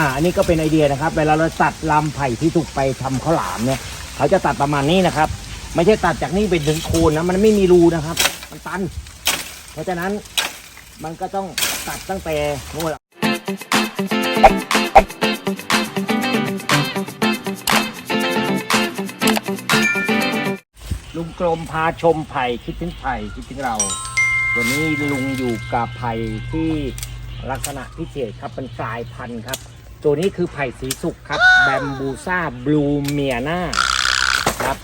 อ่าอันนี้ก็เป็นไอเดียนะครับ เวลาเราตัดลำไผ่ที่ถูกไปทำข้าวหลามเนี่ย เขาจะตัดประมาณนี้นะครับ ไม่ใช่ตัดจากนี่ไปถึงโคนนะมันไม่มีรูนะครับ มันตัน เพราะฉะนั้นมันก็ต้องตัดตั้งแต่นู่นแหละลุงกลมพาชมไผ่คิดถึงไผ่คิดถึงเราวันนี้ลุงอยู่กับไผ่ที่ลักษณะพิเศษครับเป็นกลายพันธุ์ครับ ตัวนี้คือไผ่สีสุกครับแบมบูซ่าบลูเมียนาครับ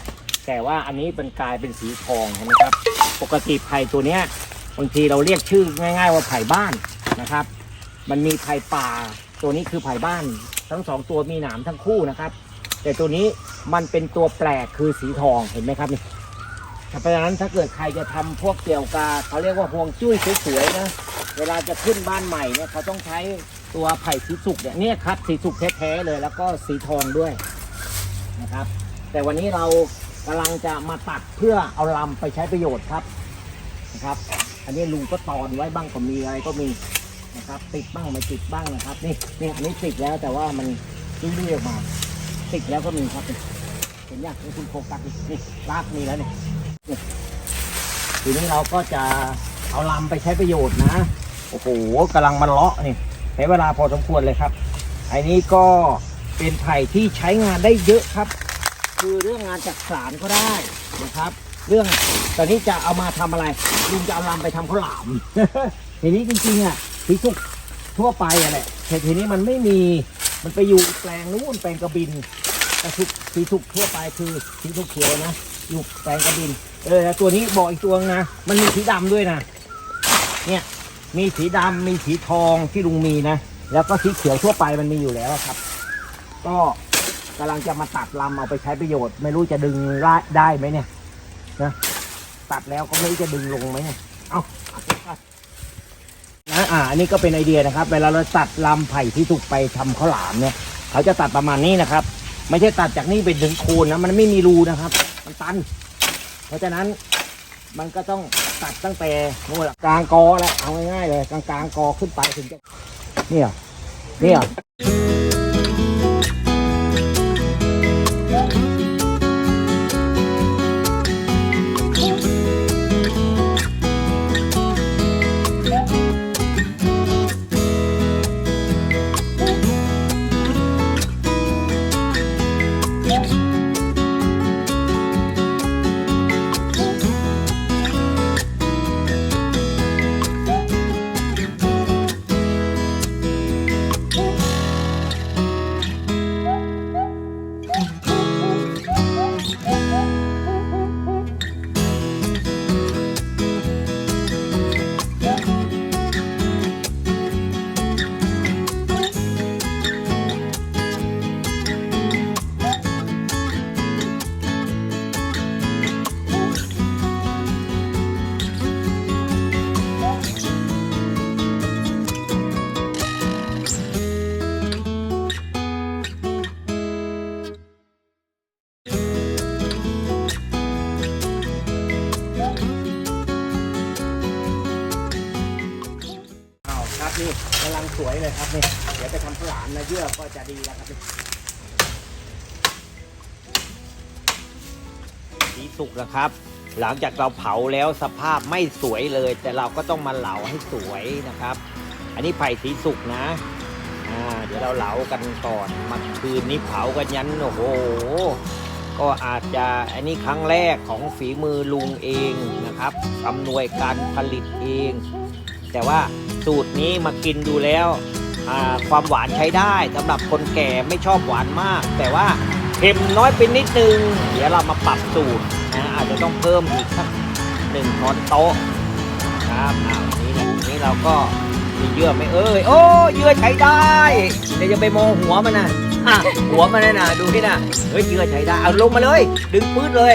แต่ว่าอันนี้เป็นกลายเป็นสีทองเห็นไหมครับ ปกติไผ่ตัวเนี้ยบางทีเราเรียกชื่อง่าย ๆ ว่าไผ่บ้านนะครับ มันมีไผ่ป่า ตัวนี้คือไผ่บ้าน ทั้งสองตัวมีหนามทั้งคู่นะครับ แต่ตัวนี้มันเป็นตัวแปลกคือสีทองเห็นไหมครับนี่เพราะฉะนั้นถ้าเกิดใครจะทำพวกเกี่ยวกับเขาเรียกว่าห่วงจุ้ยสวยๆนะ เวลาจะขึ้นบ้านใหม่เนี่ยเขาต้องใช้ ตัวไผ่สีสุกเนี่ยเนี่ยครับสีสุกแท้ๆเลย แล้วก็สีทองด้วยนะครับ แต่วันนี้เรากำลังจะมาตัดเพื่อเอาลำไปใช้ประโยชน์ครับนะครับ อันนี้ลุงก็ตอนไว้บ้างก็มีอะไรก็มีนะครับ ติดบ้างไม่ติดบ้างนะครับ นี่นี่อันนี้ติดแล้วแต่ว่ามันลื่นๆออกมา ติดแล้วก็มีครับเห็นอยากให้คุณโฟกัสนี่ลากมีแล้วเนี่ยนี่ทีนี้เราก็จะเอาลำไปใช้ประโยชน์นะ โอ้โหกำลังมันเลาะนี่ ใช้เวลาพอสมควรเลยครับ อันนี้ก็เป็นไผ่ที่ใช้งานได้เยอะครับ คือเรื่องงานจักสารก็ได้นะครับ เรื่องตอนนี้จะเอามาทำอะไรลุงจะเอาลำไปทำข้าวหลามทีนี้จริงๆอะสีสุกทั่วไปอะแหละแต่ทีนี้มันไม่มีมันไปอยู่แปลงนู้นแปลงกระบินแต่สุกสีสุกทั่วไปคือสีสุกเขียวนะอยู่แปลงกระบิน เออตัวนี้บอกอีกตัวนะมันมีสีดำด้วยนะเนี่ย มีสีดำมีสีทองที่ลุงมีนะ แล้วก็สีเขียวทั่วไปมันมีอยู่แล้วครับ ก็กำลังจะมาตัดลำเอาไปใช้ประโยชน์ ไม่รู้จะดึงได้ได้ไหมเนี่ยนะตัดแล้วก็ไม่รู้จะดึงลงไหมเนี่ยเอานะอ่าอันนี้ก็เป็นไอเดียนะครับ เวลาเราตัดลำไผ่ที่ถูกไปทำข้าวหลามเนี่ย เขาจะตัดประมาณนี้นะครับ ไม่ใช่ตัดจากนี่ไปถึงโคนนะมันไม่มีรูนะครับ มันตัน เพราะฉะนั้น มันก็ต้องตัดตั้งแต่นู่นแหละกลางกอแหละเอาง่ายๆเลยกลางกลางกอขึ้นไปถึงจะเนี่ยเนี่ย ครับนี่กำลังสวยเลยครับนี่เดี๋ยวไปทำข้าวหลามนะเยื่อก็จะดีแล้วครับนี่สีสุกนะครับ หลังจากเราเผาแล้วสภาพไม่สวยเลย แต่เราก็ต้องมาเหลาให้สวยนะครับ อันนี้ไผ่สีสุกนะอ่าเดี๋ยวเราเหลากันก่อนมื่อคืนนี้เผากันยันโอ้โหก็อาจจะอันนี้ครั้งแรกของฝีมือลุงเองนะครับอำนวยการผลิตเอง แต่ว่า สูตรนี้มากินดูแล้วความหวานใช้ได้สำหรับคนแก่ไม่ชอบหวานมาก แต่ว่าเค็มน้อยไปนิดนึง เดี๋ยวเรามาปรับสูตรนะอาจจะต้องเพิ่มอีกสักหนึ่งช้อนโต๊ะครับอ่านี้นะนี้เราก็มีเยื่อไหมเอ้ยโอ้เยื่อใช้ได้เดี๋ยวจะไปมองหัวมันนะะหัวมันนะนะดูที่นะเฮ้ยเยื่อใช้ได้เอาลงมาเลย ดึงปื้ดเลย